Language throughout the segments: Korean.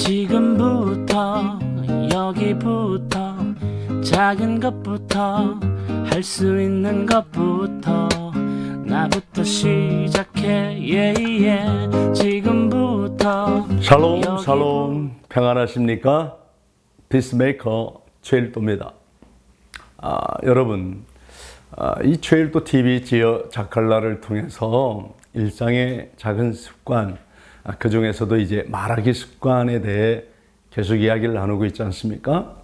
지금부터 여기부터 작은 것부터 할 수 있는 것부터 나부터 시작해 yeah, 지금부터 샬롬 샬롬 평안하십니까? 피스메이커 최일도입니다. 아, 여러분 아, 이 최일도 TV 지어 자칼라를 통해서 일상의 작은 습관 아, 그 중에서도 이제 말하기 습관에 대해 계속 이야기를 나누고 있지 않습니까?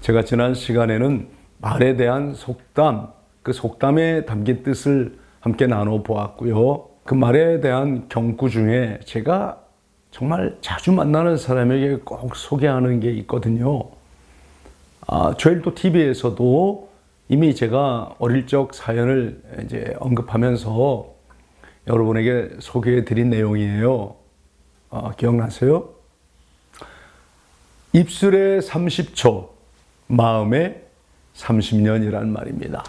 제가 지난 시간에는 말에 대한 속담, 그 속담에 담긴 뜻을 함께 나눠 보았고요. 그 말에 대한 경구 중에 제가 정말 자주 만나는 사람에게 꼭 소개하는 게 있거든요. 아, 조엘도 TV에서도 이미 제가 어릴 적 사연을 이제 언급하면서 여러분에게 소개해 드린 내용이에요. 아, 기억나세요? 입술에 30초, 마음에 30년이란 말입니다.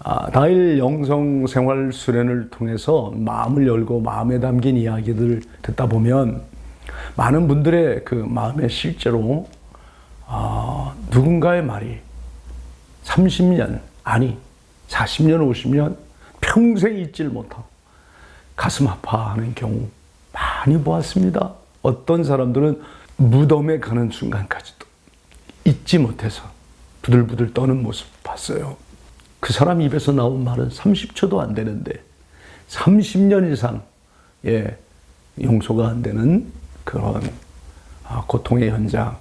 아, 다일 영성 생활 수련을 통해서 마음을 열고 마음에 담긴 이야기들을 듣다 보면 많은 분들의 그 마음에 실제로 아, 누군가의 말이 30년, 아니 40년, 50년 평생 잊질 못하고 가슴 아파하는 경우 많이 보았습니다. 어떤 사람들은 무덤에 가는 순간까지도 잊지 못해서 부들부들 떠는 모습 봤어요. 그 사람 입에서 나온 말은 30초도 안 되는데 30년 이상 예, 용서가 안 되는 그런 아, 고통의 현장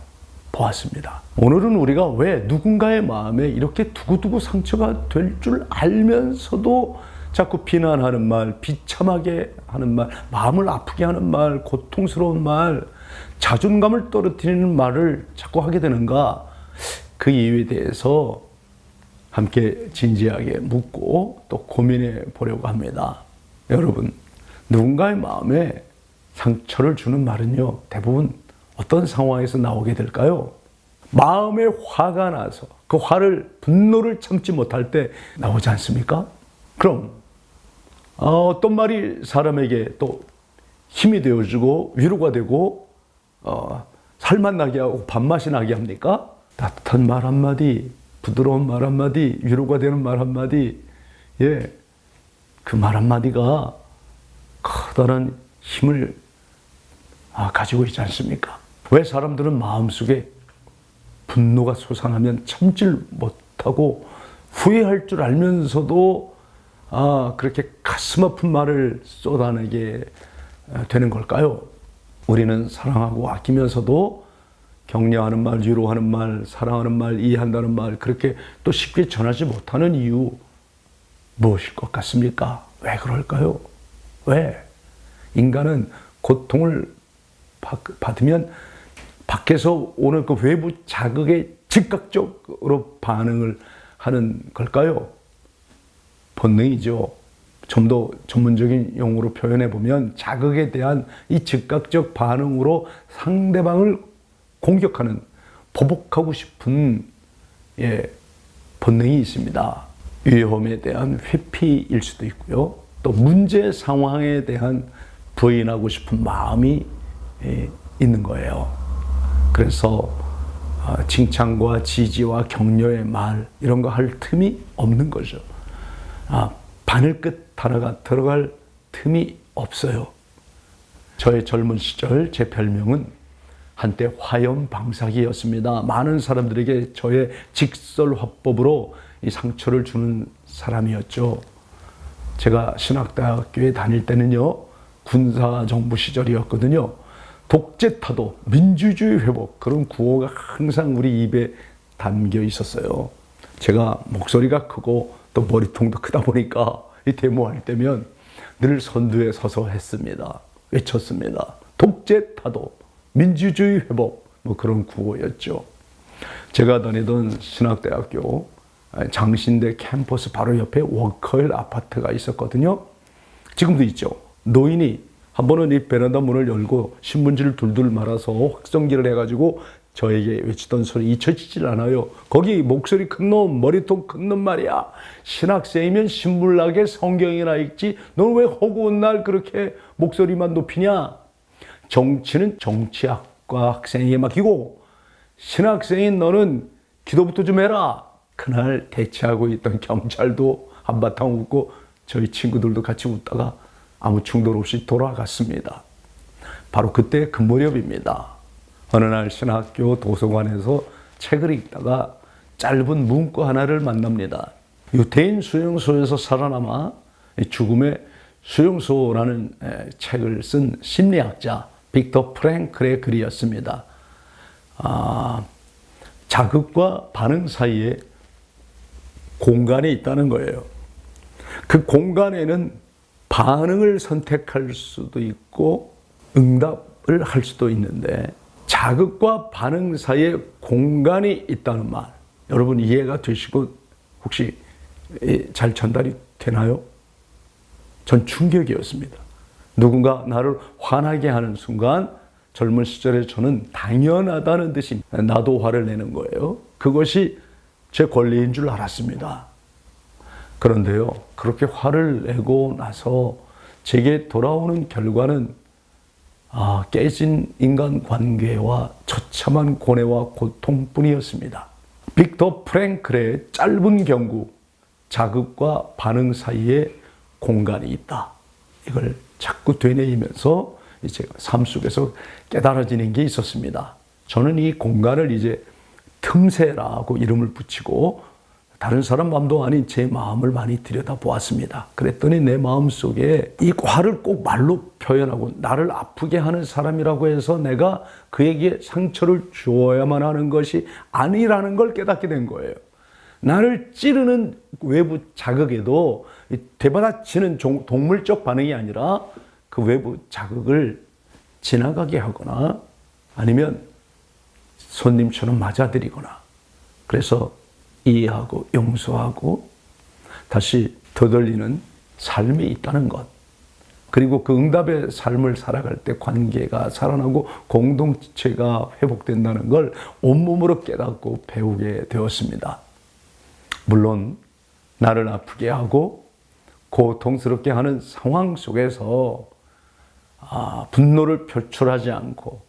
보았습니다. 오늘은 우리가 왜 누군가의 마음에 이렇게 두고두고 상처가 될 줄 알면서도 자꾸 비난하는 말, 비참하게 하는 말, 마음을 아프게 하는 말, 고통스러운 말, 자존감을 떨어뜨리는 말을 자꾸 하게 되는가? 그 이유에 대해서 함께 진지하게 묻고 또 고민해 보려고 합니다. 여러분, 누군가의 마음에 상처를 주는 말은요, 대부분 어떤 상황에서 나오게 될까요? 마음에 화가 나서 그 화를, 분노를 참지 못할 때 나오지 않습니까? 그럼, 어, 어떤 말이 사람에게 또 힘이 되어주고 위로가 되고, 어, 살맛 나게 하고 밥맛이 나게 합니까? 따뜻한 말 한마디, 부드러운 말 한마디, 위로가 되는 말 한마디, 예, 그 말 한마디가 커다란 힘을 아, 가지고 있지 않습니까? 왜 사람들은 마음속에 분노가 솟아나면 참질 못하고 후회할 줄 알면서도 아, 그렇게 가슴 아픈 말을 쏟아내게 되는 걸까요? 우리는 사랑하고 아끼면서도 격려하는 말, 위로하는 말, 사랑하는 말, 이해한다는 말, 그렇게 또 쉽게 전하지 못하는 이유 무엇일 것 같습니까? 왜 그럴까요? 왜? 인간은 고통을 받- 받으면 밖에서 오는 그 외부 자극에 즉각적으로 반응을 하는 걸까요? 본능이죠. 좀 더 전문적인 용어로 표현해 보면 자극에 대한 이 즉각적 반응으로 상대방을 공격하는 보복하고 싶은 예, 본능이 있습니다. 위험에 대한 회피일 수도 있고요. 또 문제 상황에 대한 부인하고 싶은 마음이 예, 있는 거예요. 그래서 아, 칭찬과 지지와 격려의 말 이런 거 할 틈이 없는 거죠. 아, 바늘 끝 하나가 들어갈 틈이 없어요. 저의 젊은 시절 제 별명은 한때 화염 방사기였습니다. 많은 사람들에게 저의 직설 화법으로 이 상처를 주는 사람이었죠. 제가 신학대학교에 다닐 때는요, 군사정부 시절이었거든요. 독재 타도, 민주주의 회복, 그런 구호가 항상 우리 입에 담겨 있었어요. 제가 목소리가 크고 또 머리통도 크다 보니까 이 데모할 때면 늘 선두에 서서 했습니다. 외쳤습니다. 독재 타도, 민주주의 회복, 뭐 그런 구호였죠. 제가 다니던 신학대학교 장신대 캠퍼스 바로 옆에 워커힐 아파트가 있었거든요. 지금도 있죠. 노인이 한 번은 이 베란다 문을 열고 신문지를 둘둘 말아서 확성기를 해가지고 저에게 외치던 소리 잊혀지질 않아요. 거기 목소리 큰 놈, 머리통 큰 놈 말이야. 신학생이면 신물나게 성경이나 읽지. 너는 왜 허구한 날 그렇게 목소리만 높이냐? 정치는 정치학과 학생에게 맡기고 신학생인 너는 기도부터 좀 해라. 그날 대치하고 있던 경찰도 한바탕 웃고 저희 친구들도 같이 웃다가 아무 충돌 없이 돌아갔습니다. 바로 그때 그 무렵입니다. 어느 날 신학교 도서관에서 책을 읽다가 짧은 문구 하나를 만납니다. 유태인 수용소에서 살아남아 이 죽음의 수용소라는 에, 책을 쓴 심리학자 빅터 프랭클의 글이었습니다. 아, 자극과 반응 사이에 공간이 있다는 거예요. 그 공간에는 반응을 선택할 수도 있고 응답을 할 수도 있는데 자극과 반응 사이에 공간이 있다는 말 여러분 이해가 되시고 혹시 예, 잘 전달이 되나요? 전 충격이었습니다. 누군가 나를 화나게 하는 순간 젊은 시절에 저는 당연하다는 듯이 나도 화를 내는 거예요. 그것이 제 권리인 줄 알았습니다. 그런데요, 그렇게 화를 내고 나서 제게 돌아오는 결과는 아, 깨진 인간 관계와 처참한 고뇌와 고통뿐이었습니다. 빅터 프랭클의 짧은 경구, 자극과 반응 사이에 공간이 있다. 이걸 자꾸 되뇌이면서 제가 삶 속에서 깨달아지는 게 있었습니다. 저는 이 공간을 이제 틈새라고 이름을 붙이고 다른 사람 마음도 아닌 제 마음을 많이 들여다보았습니다. 그랬더니 내 마음 속에 이 화를 꼭 말로 표현하고 나를 아프게 하는 사람이라고 해서 내가 그에게 상처를 주어야만 하는 것이 아니라는 걸 깨닫게 된 거예요. 나를 찌르는 외부 자극에도 이 되받아치는 종- 동물적 반응이 아니라 그 외부 자극을 지나가게 하거나 아니면 손님처럼 맞아들이거나 그래서 이해하고 용서하고 다시 되돌리는 삶이 있다는 것. 그리고 그 응답의 삶을 살아갈 때 관계가 살아나고 공동체가 회복된다는 걸 온몸으로 깨닫고 배우게 되었습니다. 물론 나를 아프게 하고 고통스럽게 하는 상황 속에서 아, 분노를 표출하지 않고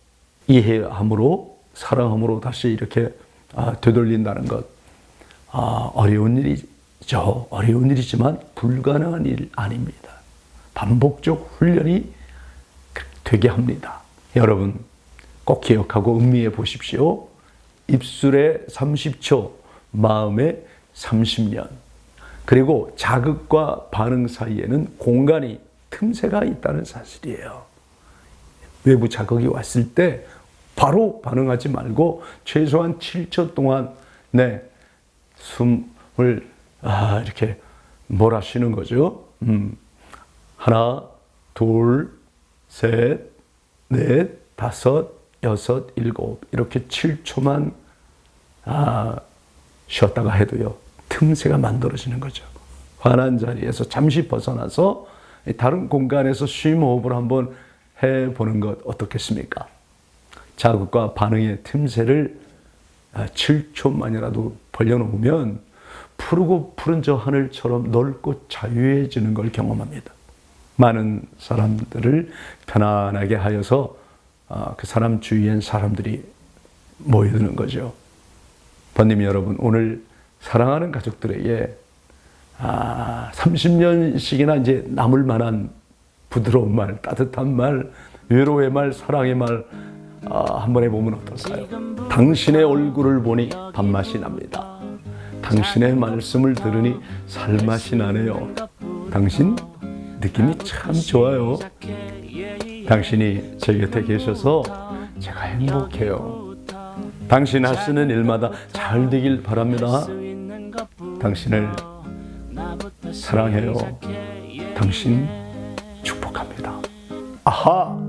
이해함으로 사랑함으로 다시 이렇게 아, 되돌린다는 것 아, 어려운 일이죠. 어려운 일이지만 불가능한 일 아닙니다. 반복적 훈련이 되게 합니다. 여러분 꼭 기억하고 음미해 보십시오. 입술에 30초, 마음에 30년. 그리고 자극과 반응 사이에는 공간이 틈새가 있다는 사실이에요. 외부 자극이 왔을 때 바로 반응하지 말고 최소한 7초 동안 내 숨을 아, 이렇게 몰아쉬는 거죠. 음. 하나, 둘, 셋, 넷, 다섯, 여섯, 일곱 이렇게 7초만 아, 쉬었다가 해도요 틈새가 만들어지는 거죠. 환한 자리에서 잠시 벗어나서 다른 공간에서 쉼 호흡을 한번 해보는 것 어떻겠습니까? 자극과 반응의 틈새를 7초만이라도 벌려놓으면 푸르고 푸른 저 하늘처럼 넓고 자유해지는 걸 경험합니다. 많은 사람들을 편안하게 하여서 아, 그 사람 주위엔 사람들이 모여드는 거죠. 번님 여러분, 오늘 사랑하는 가족들에게 아, 30년씩이나 이제 남을 만한 부드러운 말, 따뜻한 말, 위로의 말, 사랑의 말 아, 한번 해보면 어떨까요? 당신의 얼굴을 보니 밥맛이 납니다. 당신의 말씀을 들으니 살맛이 나네요. 당신 느낌이 참 좋아요. 당신이 제 곁에 계셔서 제가 행복해요. 당신 하시는 일마다 잘 되길 바랍니다. 당신을 사랑해요. 당신 축복합니다. 아하!